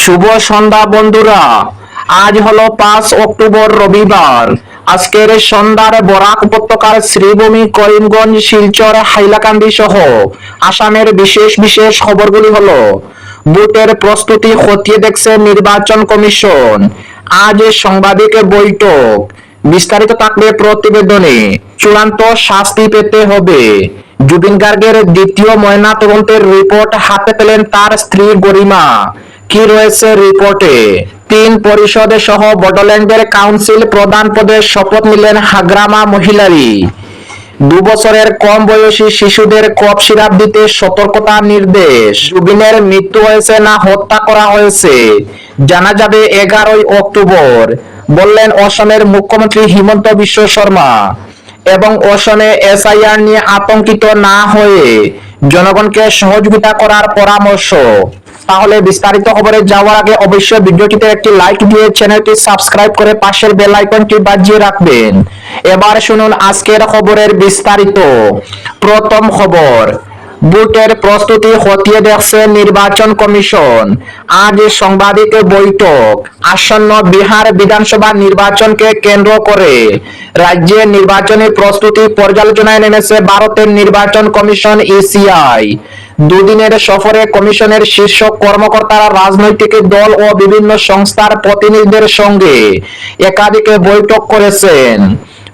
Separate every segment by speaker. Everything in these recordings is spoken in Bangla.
Speaker 1: শুভ সন্ধ্যা বন্ধুরা। আজ হলো পাঁচ অক্টোবর রবিবার। আজকের সন্ধ্যার বরাক উপত্যকার শ্রীভূমি করিমগঞ্জ, শিলচর, হাইলাকান্দি সহ আসামের বিশেষ বিশেষ খবরগুলি হলো ভোটের প্রস্তুতি খতিয়ে দেখছে নির্বাচন কমিশন। আজ সাংবাদিক বৈঠক। বিস্তারিত থাকবে প্রতিবেদনে। চূড়ান্ত শাস্তি পেতে হবে। জুবিন গার্গের দ্বিতীয় ময়না তদন্তের রিপোর্ট হাতে পেলেন তার স্ত্রী গরিমা। কি রয়েছে রিপোর্টে তিন পরিষদ সহ বড়োল্যান্ডের কাউন্সিল প্রধান পদে শপথ নিলেন হাগ্রামা মহিলারি। দু বছরের কম বয়সী শিশুদের কপ সিরাপ দিতে সতর্কতা নির্দেশ। জুবিনের মৃত্যু হয়েছে না হত্যা করা হয়েছে? জানা যাবে এগারোই অক্টোবর। বললেন অসমের মুখ্যমন্ত্রী হিমন্ত বিশ্ব শর্মা। এবং অসমে এসআইআর নিয়ে আতঙ্কিত না হয়ে জনগণকে সহযোগিতা করার পরামর্শ। তাহলে বিস্তারিত খবরে যাওয়ার আগে অবশ্যই ভিডিওটিতে একটি লাইক দিয়ে চ্যানেলটি সাবস্ক্রাইব করে পাশের বেল আইকনটি বাজিয়ে রাখবেন। এবার শুনুন আজকের খবরের বিস্তারিত। প্রথম খবর ভোটের প্রস্তুতি খতিয়ে দেখছে নির্বাচন কমিশন। আজ সাংবাদিক বৈঠক। আসন্ন বিহার বিধানসভা নির্বাচনকে কেন্দ্র করে রাজ্যের নির্বাচনী প্রস্তুতি পর্যালোচনায় নেমেছে ভারতের নির্বাচন কমিশন ইসিআই দুদিনের সফরে কমিশনের শীর্ষ কর্মকর্তারা রাজনৈতিক দল ও বিভিন্ন সংস্থার প্রতিনিধিদের সঙ্গে একাধিক বৈঠক করেছেন।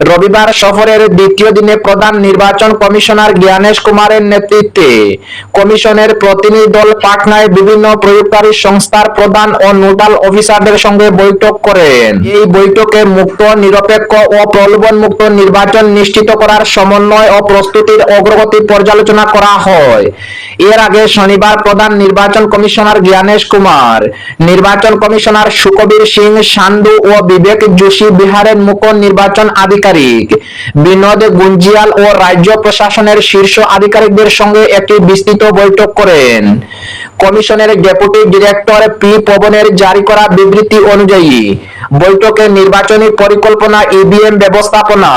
Speaker 1: রবিবার সফরের দ্বিতীয় দিনে প্রধান নির্বাচন কমিশনার জ্ঞানেশ কুমারের নেতৃত্বে কমিশনের প্রতিনিধি দল পাটনায় বিভিন্ন প্রয়োগকারী সংস্থার প্রধান ও নোডাল অফিসারদের সঙ্গে বৈঠক করেন। এই বৈঠকে মুক্ত, নিরপেক্ষ ও প্রলোভন মুক্ত নির্বাচন নিশ্চিত করার সমন্বয় ও প্রস্তুতির অগ্রগতি পর্যালোচনা করা হয়। এর আগে শনিবার প্রধান নির্বাচন কমিশনার জ্ঞানেশ কুমার, নির্বাচন কমিশনার সুকবীর সিং সান্ডু ও বিবেক যোশী বিহারের মুখ্য নির্বাচন আধিকারিক বিনোদ গুঞ্জিয়াল ও রাজ্য প্রশাসনের শীর্ষ আধিকারিকদের সঙ্গে একটি বিস্তৃত বৈঠক করেন। কমিশনের ডেপুটি ডিরেক্টর পি পবনের জারি করা বিবৃতি অনুযায়ী, বৈঠকে নির্বাচনী পরিকল্পনা, ইভিএম ব্যবস্থাপনা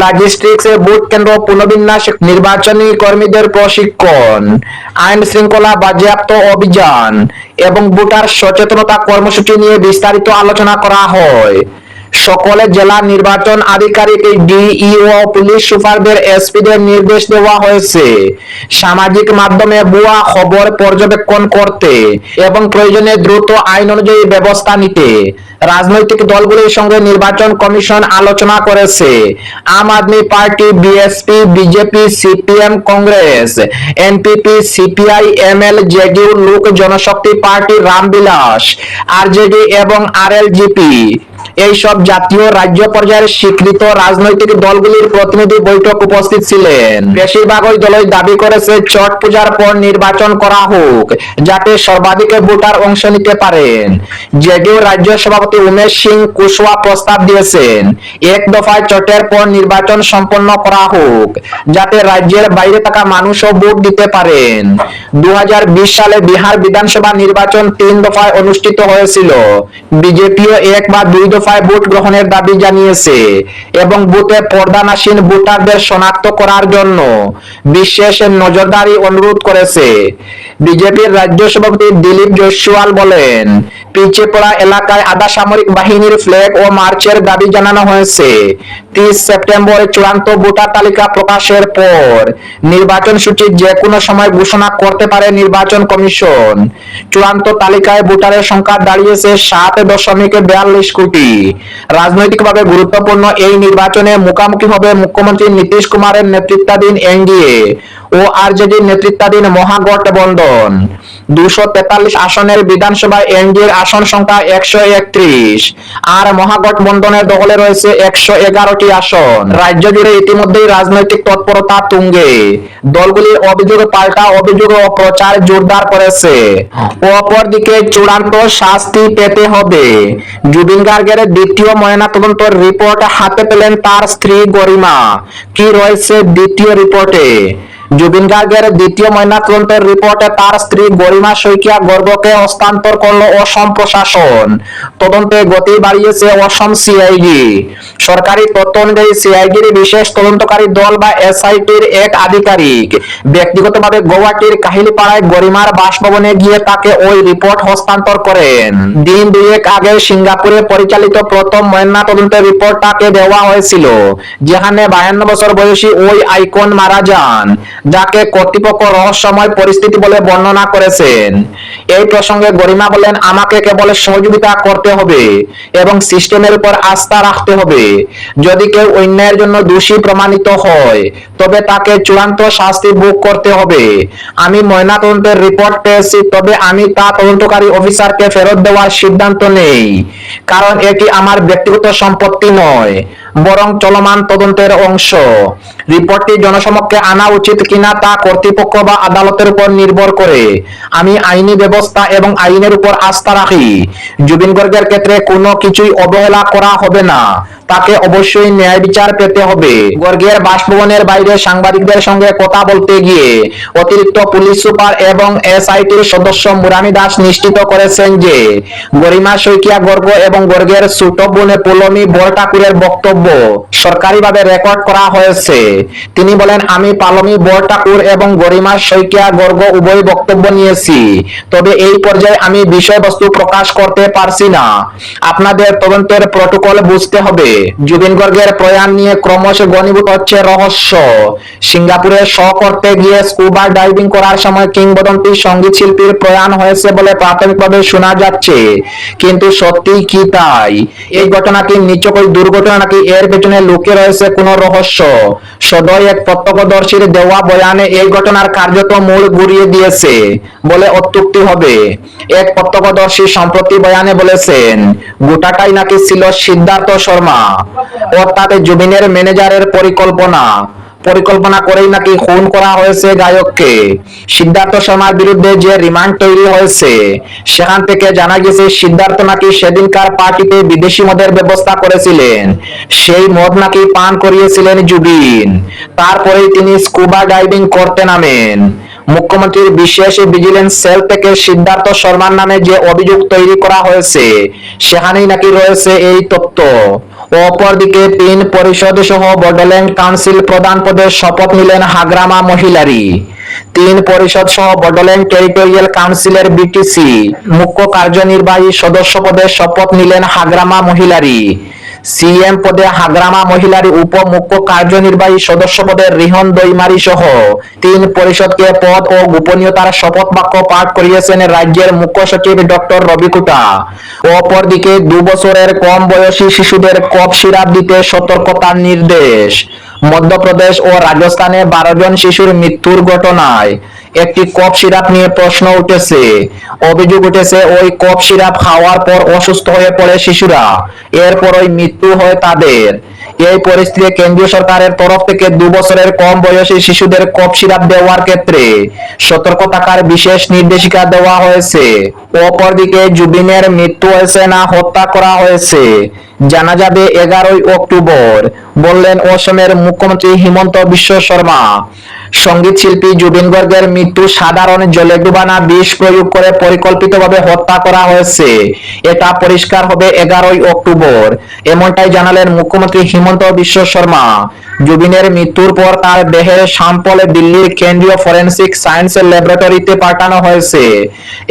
Speaker 1: লজিস্টিক্স বুথ কেন্দ্র পুনর্বিন্যাস, নির্বাচনী কর্মীদের প্রশিক্ষণ, আইন শৃঙ্খলা বাজেয়াপ্ত অভিযান এবং ভোটার সচেতনতা কর্মসূচি নিয়ে বিস্তারিত আলোচনা করা হয়। সকলে জেলা নির্বাচন আধিকারিক ডিইও পুলিশ সুপারদের এসপিদের নির্দেশ দেওয়া হয়েছে। সামাজিক মাধ্যমে ভুয়া খবর পর্যবেক্ষণ করতে এবং প্রয়োজনে দ্রুত আইন অনুযায়ী ব্যবস্থা নিতে রাজনৈতিক দলগুলির সঙ্গে নির্বাচন কমিশন আলোচনা করেছে। Aam Aadmi party, BSP, BJP, CPM, Congress, NPP, CPI, ML JDU Lok Janshakti party, Ramvilas, RJD এবং আরএলজিপি। এই সব জাতীয় রাজ্য পর্যায়ের স্বীকৃত রাজনৈতিক দলগুলির প্রতিনিধি বৈঠক উপস্থিত ছিলেন। বেশিরভাগ ওই দলই দাবি করেছে, ছট পূজার পর নির্বাচন করা হোক, যাতে সর্বাধিক ভোটার অংশ নিতে পারেন। জেডিইউ রাজ্য সভাপতি উমেশ সিং কুশওয়া প্রস্তাব দিয়েছেন, এক দফায় চটের পর নির্বাচন সম্পন্ন করা হোক, যাতে রাজ্যের বাইরে থাকা মানুষও ভোট দিতে পারেন। দু হাজার বিশ সালে বিহার বিধানসভা নির্বাচন তিন দফায় অনুষ্ঠিত হয়েছিল। বিজেপিও এক বা দুই দফায় ভোট গ্রহণের দাবি জানিয়েছে এবং বুথে পর্দানাসীন ভোটারদের শনাক্ত করার জন্য বিশেষ নজরদারি অনুরোধ করেছে। বিজেপির রাজ্য সভাপতি দিলীপ জয়সওয়াল বলেন পিছিয়ে পড়া এলাকায় আধা সামরিক বাহিনীর ফ্ল্যাগ ও মার্চের দাবি জানানো হয়েছে। তিরিশ সেপ্টেম্বর চূড়ান্ত ভোটার তালিকা প্রকাশের পর নির্বাচন সূচি যে কোনো সময় ঘোষণা করতে পারে নির্বাচন কমিশন। চূড়ান্ত তালিকায় ভোটারের সংখ্যা দাঁড়িয়েছে সাত দশমিক বিয়াল্লিশ কোটি। রাজনৈতিকভাবে গুরুত্বপূর্ণ এই নির্বাচনে মুখোমুখি হবে মুখ্যমন্ত্রী নীতিশ কুমারের নেতৃত্বাধীন এনডিএ ও আরজেডির নেতৃত্বাধীন মহাগঠবন্ধন দুশো তেতাল্লিশ আসনের বিধানসভায় এনডিএর আসন সংখ্যা একশো একত্রিশ। আর মহাগঠবন্ধনের দখলে রয়েছে একশো এগারোটি আসন। রাজ্য জুড়ে ইতিমধ্যেই রাজনৈতিক তৎপরতা তুঙ্গে। দলগুলির অভিযোগ পাল্টা অভিযোগ ও প্রচার জোরদার করেছে। অপরদিকে চূড়ান্ত শাস্তি পেতে হবে। জুবিন গার্গের দ্বিতীয় ময়নাতদন্ত রিপোর্ট হাতে পেলেন তার স্ত্রী গরিমা কি রয়েছে দ্বিতীয় রিপোর্টে জুবিন গার্গের দ্বিতীয় ময়নাতদন্তের রিপোর্টে তার স্ত্রী গরিমা শইকিয়া গর্গকে হস্তান্তর করল অসম প্রশাসন। তদন্তে গতি বাড়িয়েছে অসম সিআইডি। সরকারি তথ্য অনুযায়ী সিআইডির বিশেষ তদন্তকারী দল বা এসআইটির এক আধিকারিক। ব্যক্তিগতভাবে গৌহাটির কাহিলিপাড়ায় গরিমার বাসভবনে গিয়ে তাকে ওই রিপোর্ট হস্তান্তর করেন। দিন দুয়েক আগে সিঙ্গাপুরে পরিচালিত প্রথম ময়না তদন্তের রিপোর্ট তাকে দেওয়া হয়েছিল, যেখানে বাহান্ন বছর বয়সী ওই আইকন মারা যান। যাকে কর্তৃপক্ষ রহস্যময় পরিস্থিতি বলে বর্ণনা করেছেন। এই প্রসঙ্গে গরিমা বলেন, আমাকে কেবল সহযোগিতা করতে হবে এবং সিস্টেমের উপর আস্থা রাখতে হবে। যদি কেউ অন্যায়ের জন্য দোষী প্রমাণিত হয়, তবে তাকে চূড়ান্ত শাস্তি ভোগ করতে হবে। আমি ময়নাতদন্তের রিপোর্ট পেয়েছি, তবে আমি তা তদন্তকারী অফিসারকে ফেরত দেওয়ার সিদ্ধান্ত নেই, কারণ এটি আমার ব্যক্তিগত সম্পত্তি নয়। বরং চলমান তদন্তের অংশ। রিপোর্টটি জনসমক্ষে আনা উচিত কিনা তা কর্তৃপক্ষ বা আদালতের উপর নির্ভর করে। আমি আইনি ব্যবস্থা এবং আইনের উপর আস্থা রাখি। জুবিন গর্গের ক্ষেত্রে কোনো কিছুই অবহেলা করা হবে না। তাকে অবশ্যই ন্যায় বিচার পেতে হবে। গর্গের বাসভবনের বাইরে সাংবাদিকদের সঙ্গে কথা বলতে গিয়ে অতিরিক্ত পুলিশ সুপার এবং এসআইটির সদস্য মুরামি দাস নিশ্চিত করেছেন যে গরিমা শইকিয়া গর্গ এবং গর্গের ছোট বোনে পুলমি বরঠাকুরের বক্তব্য সরকারিভাবে রেকর্ড করা হয়েছে। তিনি বলেন, আমি পালমি বরঠাকুর এবং গরিমা শইকিয়া গর্গ উভয় বক্তব্য নিয়েছি। তবে এই পর্যায়ে আমি বিষয়বস্তু প্রকাশ করতে পারছি না। আপনাদের তদন্তের প্রটোকল বুঝতে হবে। জুবিন গর্গের প্রয়াণ নিয়ে ক্রমশ ঘনীভূত হচ্ছে রহস্য। সিঙ্গাপুরে শ করতে গিয়ে স্কুবা ডাইভিং করার সময় কিংবদন্তি সংগীত শিল্পীর প্রয়াণ হয়েছে বলে প্রাথমিকভাবে শোনা যাচ্ছে। কিন্তু সত্যি কি তাই? এই ঘটনা কি নিচকই দুর্ঘটনা নাকি এর পেছনে লুকিয়ে রয়েছে কোনো রহস্য? সদয় এক প্রত্যক্ষদর্শীর দেওয়া বয়ানে এই ঘটনার কার্যত মূল ঘুরিয়ে দিয়েছে বলে অত্যুক্তি হবে। এক প্রত্যক্ষদর্শী সম্প্রতি বয়ানে বলেছেন, গোটাটাই নাকি ছিল সিদ্ধার্থ শর্মা। অর্থাৎ জুবিনের ম্যানেজারের পরিকল্পনা। পরিকল্পনা করেই নাকি খুন করা হয়েছে গায়ককে। সিদ্ধার্থ শর্মার বিরুদ্ধে যে রিমান্ড তৈরি হয়েছে, সেখান থেকে জানা গেছে সিদ্ধার্থ নাকি সেদিনকার পার্টিতে বিদেশি মদের ব্যবস্থা করেছিলেন। সেই মদ নাকি পান করিয়েছিলেন জুবিন। তারপরেই তিনি স্কুবা ডাইভিং করতে নামেন। মুখ্যমন্ত্রীর বিশেষ ভিজিলেন্স সেল থেকে সিদ্ধার্থ শর্মার নামে যে অভিযোগ তৈরি করা হয়েছে, সেখানেই নাকি রয়েছে এই তথ্য। অপরদিকে তিন পরিষদ সহ বডোল্যান্ড কাউন্সিল প্রধান পদে শপথ নিলেন হাগ্রামা মহিলারি তিন পরিষদ সহ বডোল্যান্ড টেরিটোরিয়াল কাউন্সিলের বিটিসি মুখ্য কার্যনির্বাহী সদস্য পদে শপথ নিলেন হাগ্রামা মহিলারি সিএম পদে হাগ্রামা মহিলার উপ মুখ্য কার্যনির্বাহী সদস্য পদে রিহন দইমারি সহ তিন পরিষদকে পদ ও গোপনীয়তার শপথ বাক্য পাঠ করিয়েছেন রাজ্যের মুখ্য সচিব ডক্টর রবিকুটা অপরদিকে দু বছরের কম বয়সী শিশুদের কফ সিরাপ দিতে সতর্কতার নির্দেশ মধ্যপ্রদেশ ও রাজস্থানে বারো জন শিশুর মৃত্যুর ঘটনায়। একটি কফ সিরাপ নিয়ে প্রশ্ন উঠেছে। অভিযোগ উঠেছে, ওই কফ সিরাপ খাওয়ার পর অসুস্থ হয়ে পড়ে শিশুরা। এরপর ওই মৃত্যু হয় তাদের। এই পরিস্থিতিতে কেন্দ্রীয় সরকারের তরফ থেকে দু বছরের কম বয়সী শিশুদের কফ সিরাপ দেওয়ার ক্ষেত্রে সতর্ক থাকার বিশেষ নির্দেশিকা দেওয়া হয়েছে। অপরদিকে জুবিনের মৃত্যু হয়েছে না হত্যা করা হয়েছে। জানা যাবে এগারোই অক্টোবর, বললেন অসমের মুখ্যমন্ত্রী হিমন্ত বিশ্ব শর্মা। সংগীত শিল্পী জুবিন গর্গের মৃত্যু সাধারণ জলে ডুবানা বিষ প্রয়োগ করে পরিকল্পিতভাবে হত্যা করা হয়েছে। এটা পরিষ্কার হবে এগারোই অক্টোবর। এমনটাই জানালেন মুখ্যমন্ত্রী হিমন্ত বিশ্ব শর্মা। জুবিনের মৃত্যুর পর তার দেহের স্যাম্পল দিল্লির কেন্দ্রীয় ফরেনসিক সায়েন্স ল্যাবরেটরিতে পাঠানো হয়েছে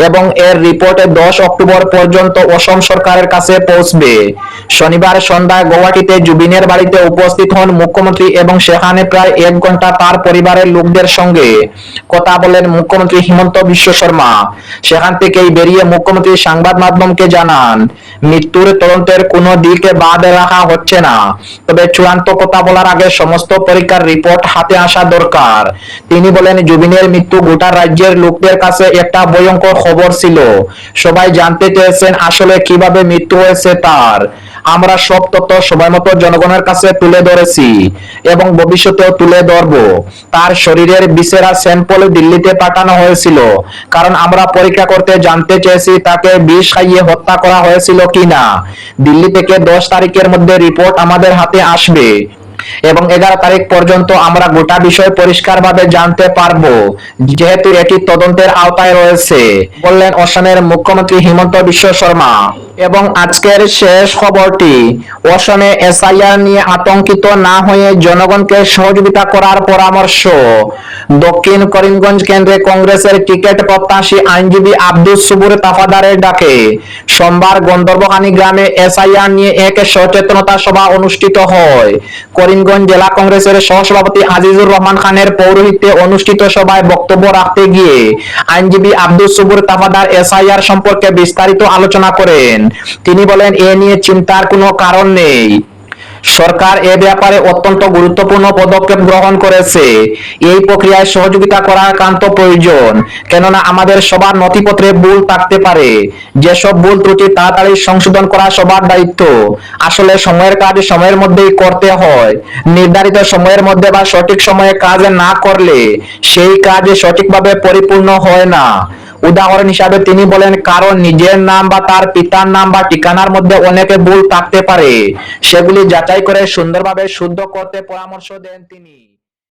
Speaker 1: এবং এর রিপোর্টে দশ অক্টোবর পর্যন্ত অসম সরকারের কাছে পৌঁছবে। শনিবার সন্ধ্যায় গৌহাটিতে জুবিনের বাড়িতে উপস্থিত হন মুখ্যমন্ত্রী এবং সেখানে প্রায় এক ঘণ্টা তার পরিবারের লোকদের সঙ্গে কথা বলেন মুখ্যমন্ত্রী হিমন্ত বিশ্ব শর্মা। সেখান থেকেই বেরিয়ে মুখ্যমন্ত্রী সংবাদ মাধ্যমকে জানান, মৃত্যুর তদন্তের কোনো দিকে বাদ রাখা হচ্ছে না। তবে চূড়ান্ত কথা বলার আগে সমস্ত পরীক্ষার রিপোর্ট হাতে আসা দরকার। তিনি বলেন, জুবিনের মৃত্যু গোটা রাজ্যের লোকদের কাছে একটা ভয়ঙ্কর খবর ছিল। সবাই জানতে চেয়েছেন আসলে কীভাবে মৃত্যু হয়েছে তার। আমরা সব তথ্য সময় মতো জনগণের কাছে তুলে ধরেছি এবং ভবিষ্যতেও তুলে ধরব। তার শরীরের বিসেরা স্যাম্পল দিল্লিতে পাঠানো হয়েছিল। কারণ আমরা পরীক্ষা করতে জানতে চেয়েছি তাকে বিষ খাইয়ে হত্যা করা হয়েছিল কিনা। দিল্লি থেকে দশ তারিখের মধ্যে রিপোর্ট আমাদের হাতে আসবে। এবং এগারো তারিখ পর্যন্ত আমরা গোটা বিষয় পরিষ্কার ভাবে জানতে পারব। যেহেতু এটি তদন্তের আওতায় রয়েছে। বললেন অসমের মুখ্যমন্ত্রী হিমন্ত বিশ্ব শর্মা। এবং আজকের শেষ খবরটি। অসমে এসআইআর নিয়ে আতঙ্কিত না হয়ে জনগণকে সহযোগিতা করার পরামর্শ। দক্ষিণ করিমগঞ্জ কেন্দ্রে কংগ্রেসের টিকিট প্রত্যাশী আইনজীবী আব্দুল সুবুর তাফাদারের ডাকে। সোমবার গন্ধর্বখানি গ্রামে এসআইআর নিয়ে এক সচেতনতা সভা অনুষ্ঠিত হয়। করিমগঞ্জ জেলা কংগ্রেসের সহসভাপতি আজিজুর রহমান খানের পৌরোহিত্যে অনুষ্ঠিত সভায় বক্তব্য রাখতে গিয়ে আইনজীবী আব্দুল সুবুর তাফাদার এসআইআর সম্পর্কে বিস্তারিত আলোচনা করেন। তিনি বলেন, এ নিয়ে চিন্তার কোনো কারণ নেই। সরকার এ ব্যাপারে অত্যন্ত গুরুত্বপূর্ণ পদক্ষেপ গ্রহণ করেছে। এই প্রক্রিয়ায় সহযোগিতা করা একান্ত প্রয়োজন, কেননা আমাদের সবার নথিপত্রে ভুল থাকতে পারে। যেসব ভুল ত্রুটি তাড়াতাড়ি সংশোধন করা সবার দায়িত্ব। আসলে সময়ের কাজ সময়ের মধ্যেই করতে হয়। নির্ধারিত সময়ের মধ্যে বা সঠিক সময়ে কাজ না করলে সেই কাজ সঠিকভাবে পরিপূর্ণ হয় না। উদাহরণ হিসাবে তিনি বলেন, কারণ নিজের নাম বা তার পিতার নাম বা ঠিকানার মধ্যে অনেকে ভুল থাকতে পারে। সেগুলি যাচাই করে সুন্দরভাবে শুদ্ধ করতে পরামর্শ দেন তিনি।